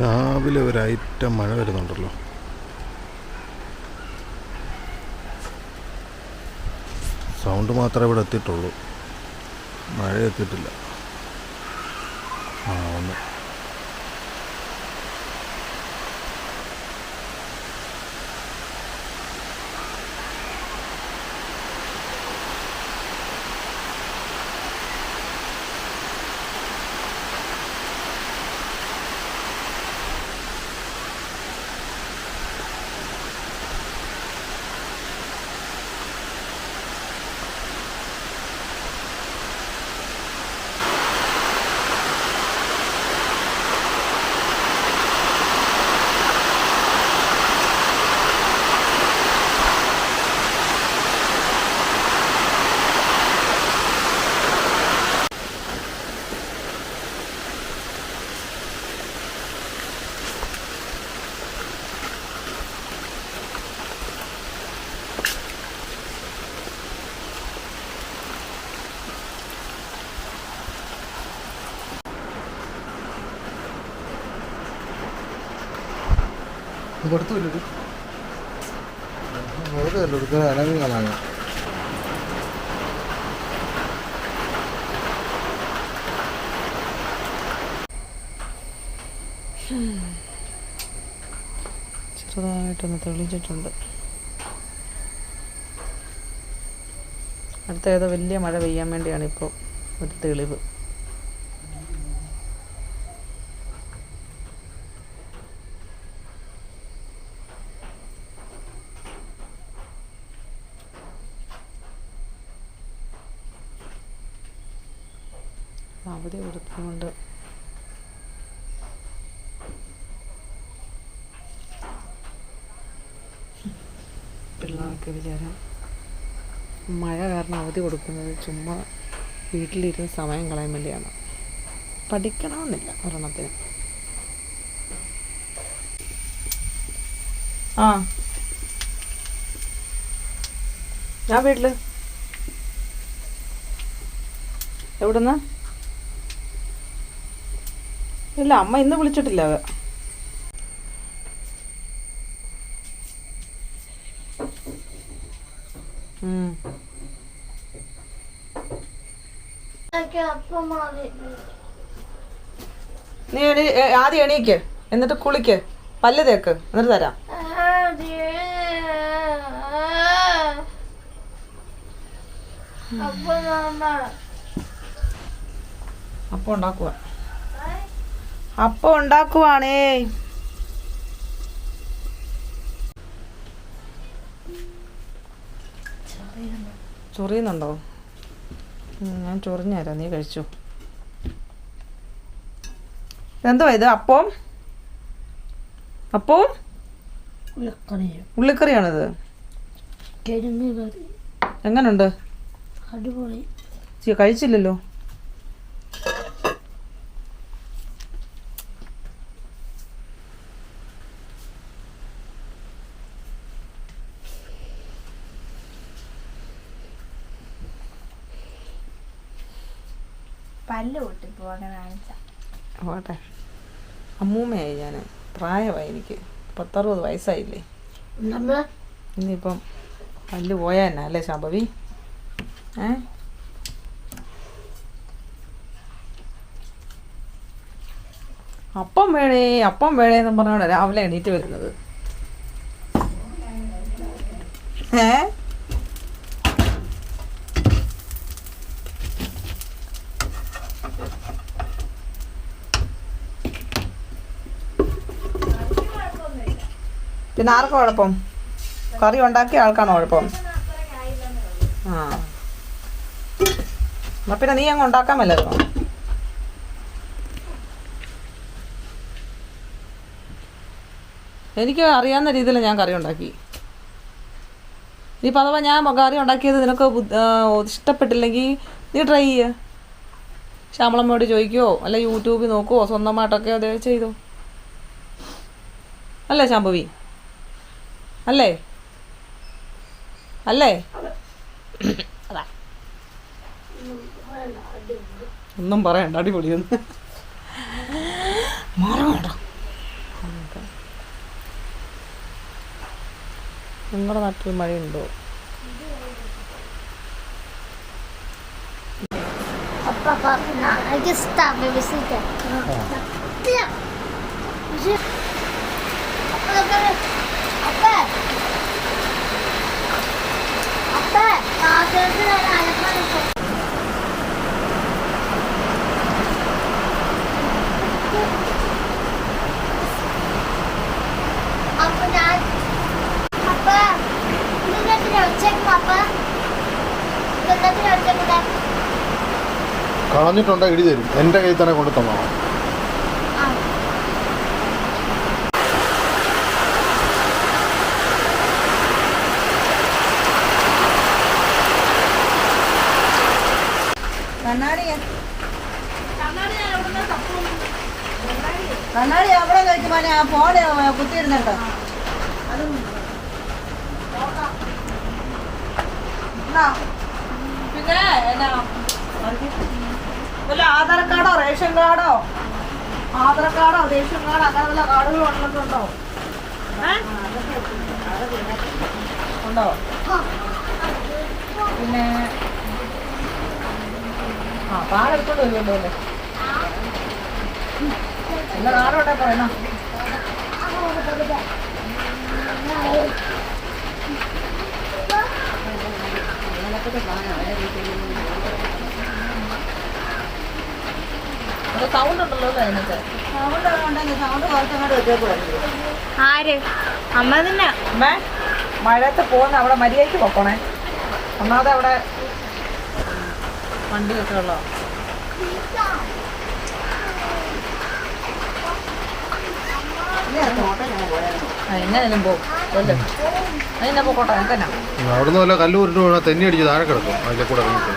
രാവിലെ ഒരു ഐറ്റം മഴ വരുന്നുണ്ടല്ലോ. സൗണ്ട് മാത്രമേ ഇവിടെ എത്തിയിട്ടുള്ളൂ. മഴ എത്തിയിട്ടില്ല. ആ ഒന്ന്. ചെറുതായിട്ടൊന്ന് തെളിഞ്ഞിട്ടുണ്ട്. അടുത്ത ഏതോ വലിയ മഴ പെയ്യാൻ വേണ്ടിയാണ് ഇപ്പോൾ ഒരു തെളിവ്. അവധി കൊടുക്കുന്നത് ചുമ്മാ വീട്ടിലിരുന്ന് സമയം കളയാൻ വേണ്ടിയാണ്. പഠിക്കണമെന്നില്ല ഒരെണ്ണത്തിന് ആ. ഞാൻ വീട്ടിൽ. എവിടുന്ന്? ഇല്ല അമ്മ ഇന്ന് വിളിച്ചിട്ടില്ല. ഉം. അപ്പം നീ എണീ ആദ്യം എണീക്ക്. എന്നിട്ട് കുളിക്ക്. പല്ല് തേക്ക്. എന്നിട്ട് തരാം. അപ്പൊ ഉണ്ടാക്കുക അപ്പം ഉണ്ടാക്കുവാണേ. ചൊറിയുന്നുണ്ടോ? ഞാൻ ചൊറിഞ്ഞു തരാം. നീ കഴിച്ചു? എന്തുവാ ഇത്? അപ്പം അപ്പവും? ഉള്ളക്കറിയും. ഉള്ളിക്കറിയാണിത്. എങ്ങനുണ്ട്? കഴിച്ചില്ലല്ലോ? പല്ല് പൊട്ടിപ്പോ അങ്ങനെ കാണിച്ച. പോട്ടെ. അമ്മൂമ്മയായി ഞാൻ പ്രായമായി എനിക്ക്. പത്തറുപത് വയസ്സായില്ലേ? നമ്മ ഇനിയിപ്പം പല്ല് പോയാ എന്നാ അല്ലേ ശാംഭവി? ഏ? അപ്പം വേണേ അപ്പം വേണേന്ന് പറഞ്ഞോണ്ട് രാവിലെ എണീറ്റ് വരുന്നത്. ഏ? പിന്നെ ആർക്കും കുഴപ്പം? കറി ഉണ്ടാക്കിയ ആൾക്കാണോ കുഴപ്പം? ആ. എന്നാ പിന്നെ നീ അങ്ങ് ഉണ്ടാക്കാൻ വല്ലതോ എനിക്ക് അറിയാവുന്ന രീതിയിൽ ഞാൻ കറി ഉണ്ടാക്കി. നീ അഥവാ ഞാൻ കറി ഉണ്ടാക്കിയത് നിനക്ക് ഇഷ്ടപ്പെട്ടില്ലെങ്കിൽ നീ ട്രൈ ചെയ്യ. ശ്യാമളമ്മയോട് ചോദിക്കുവോ അല്ല യൂട്യൂബിൽ നോക്കുവോ സ്വന്തമായിട്ടൊക്കെ അത് ചെയ്തു? അല്ലേ ശാംഭവി? അല്ലേ? അല്ലേ? ഒന്നും പറയണ്ട അടിപൊളിയൊന്ന് നിങ്ങളുടെ നാട്ടിൽ മഴയുണ്ടോ? Papa, Hindi na tinawag-check mo, Dad? കളഞ്ഞിട്ടുണ്ടോ ഇടി തരും എന്റെ കയ്യിൽ തന്നെ കൊണ്ടു തന്നോ Ah. കണ്ണാടി കണ്ണാടി അവിടെ കഴിക്കുമ്പോ ആ ഫോണ് കുത്തിയിരുന്നുണ്ടോ പിന്നെ എന്നാ? വല്ല ആധാർ കാർഡോ റേഷൻ കാർഡോ? ആധാർ കാർഡോ റേഷൻ കാർഡോ അങ്ങനെ വല്ല കാർഡുകൾ വന്നിട്ടുണ്ടോ? ഉണ്ടോ? പിന്നെ? ആ പാലെടുത്തോണ്ട് വരുമല്ലോ അല്ലേ സൗണ്ട് ഉണ്ടല്ലോ അല്ലേ അതിനകത്ത്? സൗണ്ട് ഉണ്ടെങ്കിൽ സൗണ്ട് കുറച്ചങ്ങോട്ട് വെച്ചേക്കുമായിരുന്നു ആര്? അമ്മ തന്നെ. അമ്മേ മഴയത്ത് പോകുന്ന അവിടെ മര്യാദയ്ക്ക് പൊക്കണേ. ഒന്നാമത് അവിടെ വണ്ടിയൊക്കെ ഉള്ളോ ആ, എങ്ങനെയാലും പോകും അതിനെ പോക്കോട്ടെ അവിടുന്ന് വല്ല കല്ല് ഉരുട്ട് വീണാൽ തെന്നി അടിച്ച് താഴെ കിടക്കും. അതിലെ കൂടെ ഇറങ്ങിട്ട്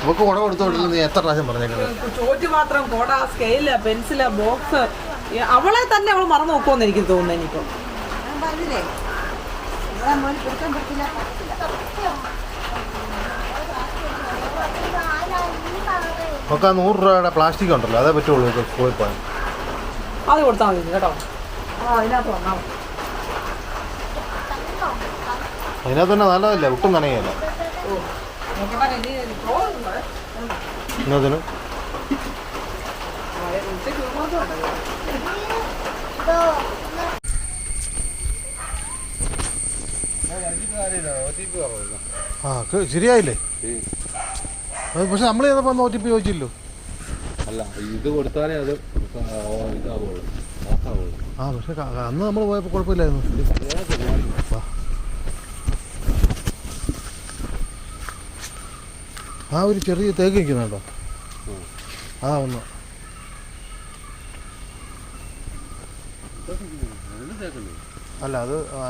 നമുക്ക് കുട കൊടുത്തോട്ടില്ല നീ എത്ര പ്രാവശ്യം പറഞ്ഞേക്കുന്നത് ചോറ്റ് മാത്രം കുട സ്കെയിൽ പെൻസിൽ ബോക്സ് അവളെ തന്നെ അവൾ മറന്നു നോക്കുമെന്ന് എനിക്ക് തോന്നുന്നു ഇനിയിപ്പോ. നമുക്ക് ആ നൂറ് രൂപയുടെ പ്ലാസ്റ്റിക് ഉണ്ടല്ലോ അതേ പറ്റുള്ളൂ ഇത് സ്കൂളിൽ പോകാൻ അത് കൊടുത്താൽ മതി കേട്ടോ. അതിനകത്ത് വന്നാൽ മതി അതിനകത്ത് തന്നെ നല്ലതല്ല ഒട്ടും നനയല്ല. ആ, ശരിയായില്ലേ? അത് പക്ഷെ നമ്മൾ ചെയ്തപ്പോൾ ഒ ടി പി ചോദിച്ചില്ലോ. അല്ല ഇത് കൊടുത്താലേ അത് ഇതാവുള്ളൂ. പാസ്സാവുള്ളൂ. ആ പക്ഷെ അന്ന് നമ്മൾ പോയപ്പോൾ കുഴപ്പമില്ലായിരുന്നു. ആ ഒരു ചെറിയ തേക്ക് നിൽക്കുന്നുണ്ടോ ആ. ഒന്ന്. അല്ല അത് ആ,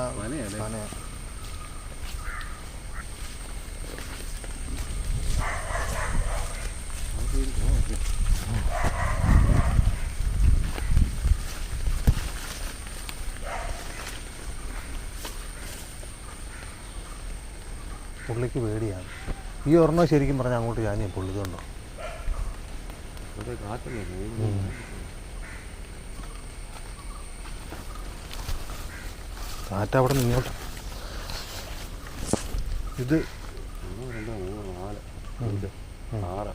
പുള്ളിക്ക് പേടിയാണ്. ഈ ഒരെണ്ണം ശരിക്കും പറഞ്ഞാൽ അങ്ങോട്ട് ഞാൻ പുള്ളിതുണ്ടോ കാറ്റ് അവിടെ നിന്ന് ഇങ്ങോട്ട്. ഇത് ആറ്.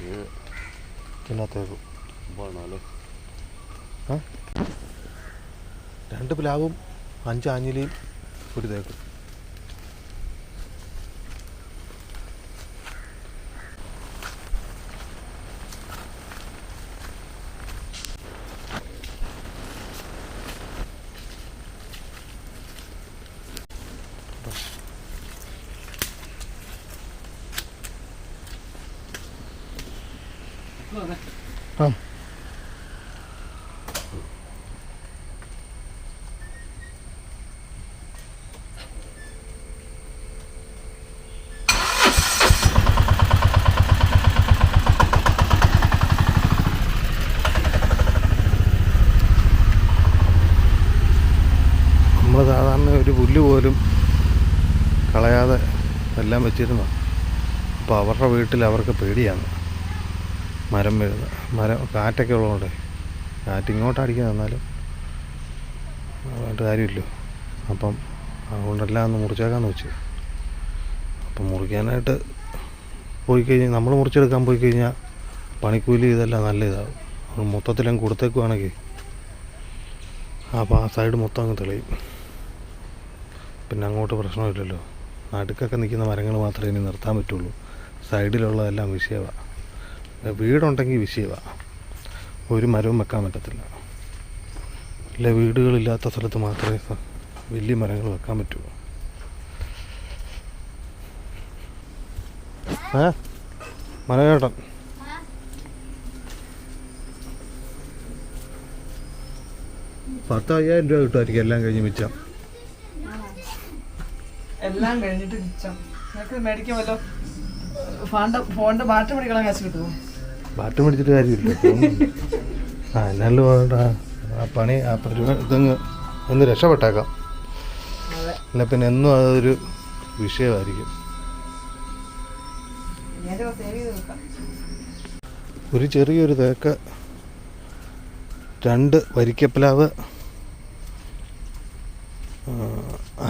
ഇതിനകത്തേക്ക് രണ്ട് പ്ലാവും അഞ്ച് ആഞ്ഞിലിയും ഒരു തേക്ക് ആ നമ്മൾ സാധാരണ ഒരു പുല്ല് പോലും കളയാതെ പറ്റിയിരുന്നു. അപ്പോൾ അവരുടെ വീട്ടിൽ അവർക്ക് പേടിയാണ്. മരം വരുന്നത് മരം കാറ്റൊക്കെ ഉള്ളതുകൊണ്ട്. കാറ്റ് ഇങ്ങോട്ട് അടിക്കുന്നത് എന്നാലും. അതുകൊണ്ട് കാര്യമില്ലോ. അപ്പം അതുകൊണ്ടെല്ലാം ഒന്ന് മുറിച്ചേക്കാന്ന് വെച്ചു. അപ്പം മുറിക്കാനായിട്ട് പോയി കഴിഞ്ഞാൽ നമ്മൾ മുറിച്ചെടുക്കാൻ പോയി കഴിഞ്ഞാൽ പണിക്കൂലി ഇതെല്ലാം നല്ല ഇതാവും. അത് മൊത്തത്തിലങ്ങ് കൊടുത്തേക്കുവാണെങ്കിൽ അപ്പോൾ ആ സൈഡ് മൊത്തം അങ്ങ് തെളിയും. പിന്നെ അങ്ങോട്ട് പ്രശ്നമില്ലല്ലോ. നടുക്കൊക്കെ നിൽക്കുന്ന മരങ്ങൾ മാത്രമേ ഇനി നിർത്താൻ പറ്റുള്ളൂ. സൈഡിലുള്ളതെല്ലാം വിഷയമാണ് വീടുണ്ടെങ്കിൽ വിഷയമാണ് ഒരു മരവും വെക്കാൻ പറ്റത്തില്ല. ഇല്ല വീടുകളില്ലാത്ത സ്ഥലത്ത് മാത്രമേ വലിയ മരങ്ങൾ വെക്കാൻ പറ്റുള്ളൂ ഏ? മനോഹേട്ടൻ പത്ത് അയ്യായിരം രൂപ കിട്ടുമായിരിക്കും എല്ലാം കഴിഞ്ഞ് മിച്ചം. എല്ലാം കഴിഞ്ഞിട്ട് മിച്ചം നിനക്ക് മേടിക്കുമല്ലോ ഫോണിന്റെ ഫോണിന്റെ ബാറ്ററി പിടിക്കണം കാശ് കിട്ടുമോ ബാറ്ററി മേടിച്ചിട്ട് കാര്യമില്ല. ആ എന്നാലും ആ പണി ആ പ്രതിമ ഇതങ്ങ് ഒന്ന് രക്ഷപ്പെട്ടേക്കാം. അല്ല പിന്നെ എന്നും അതൊരു വിഷയമായിരിക്കും. ഒരു ചെറിയൊരു തേക്ക് രണ്ട് വരിക്കപ്ലാവ്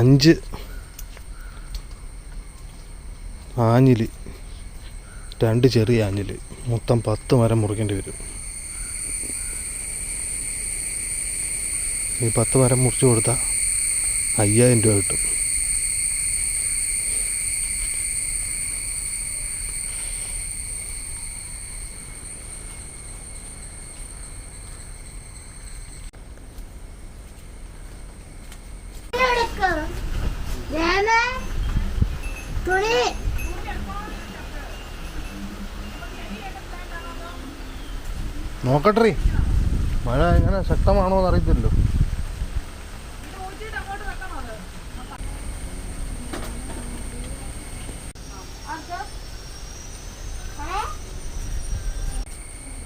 അഞ്ച് ആഞ്ഞിലി. രണ്ട് ചെറിയ ആഞ്ഞിൽ മൊത്തം പത്ത് മരം മുറിക്കേണ്ടി വരും. ഈ പത്ത് മരം മുറിച്ച് കൊടുത്താൽ അയ്യായിരം രൂപ കിട്ടും. നോക്കട്ടെ മഴ എങ്ങനെ ശക്തമാണോ എന്ന്? അറിയത്തില്ലല്ലോ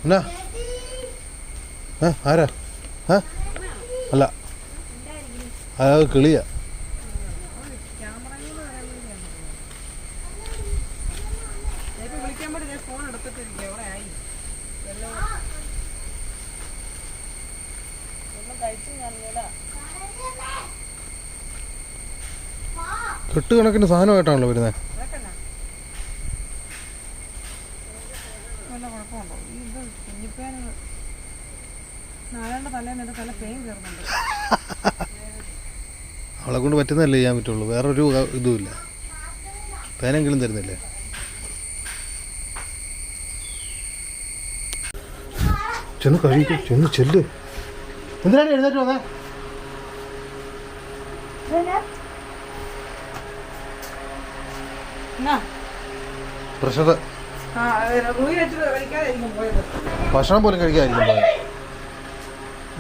എന്നാ ആരാ അല്ല. അത് കിളിയാ. കെട്ടുകണക്കിന് സാധനമായിട്ടാണല്ലോ വരുന്നത് വല്ല കുഴപ്പമുണ്ടോ? ഈ ഇത് കുഞ്ഞിപ്പേന് നാരായണ തലേന്ന് എന്റെ തല പെയിൻ കയറുന്നുണ്ട്. അവളെ കൊണ്ട് പറ്റുന്നതല്ലേ ചെയ്യാൻ പറ്റുള്ളൂ. വേറൊരു ഇതുമില്ല. പേനെങ്കിലും തരുന്നില്ലേ? ചെന്ന് കഴിക്കും ചെന്ന് ചെല്ല്. എന്തിനാണ് എഴുന്നേറ്റ് വന്നേ? ഭക്ഷണം പോലും കഴിക്കാതിരിക്കും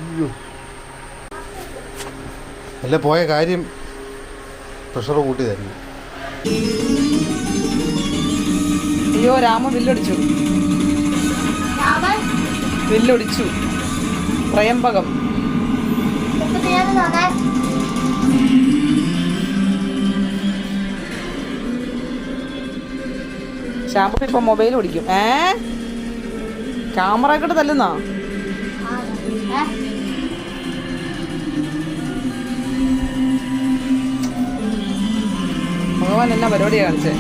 അയ്യോ. അല്ല പോയ കാര്യം പ്രഷർ കൂട്ടിയതായിരുന്നു. അയ്യോ രാമ വില്ലൊടിച്ചു. വില്ലൊടിച്ചു. പ്രയംബകം. നോക്കാൻ ശ്യാമ്പു ഇപ്പൊ മൊബൈൽ ഓടിക്കും. ഏ? ക്യാമറ ഒക്കെ തല്ലുന്നോ? ഭഗവാൻ എന്നാ പരിപാടിയാണ് കാണിച്ചേ?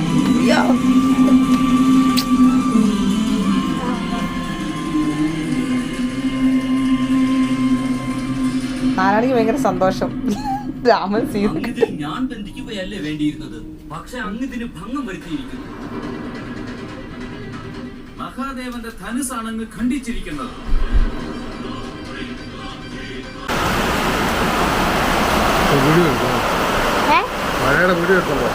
നാരായണിക്ക് ഭയങ്കര സന്തോഷം. രാമൻ സീത ഞാൻ ബന്ധിക്കുകയല്ലേ വേണ്ടിയിരുന്നത്? പക്ഷെ അങ്ങിതിന് ഭംഗം വരുത്തിയിരിക്കുന്നു. മഹാദേവന്റെ ധനുസാണങ്ങ് ഖണ്ഡിച്ചിരിക്കുന്നത്. വീഡിയോ എടുക്കണം മഴയുടെ വീട് എടുത്തോളൂ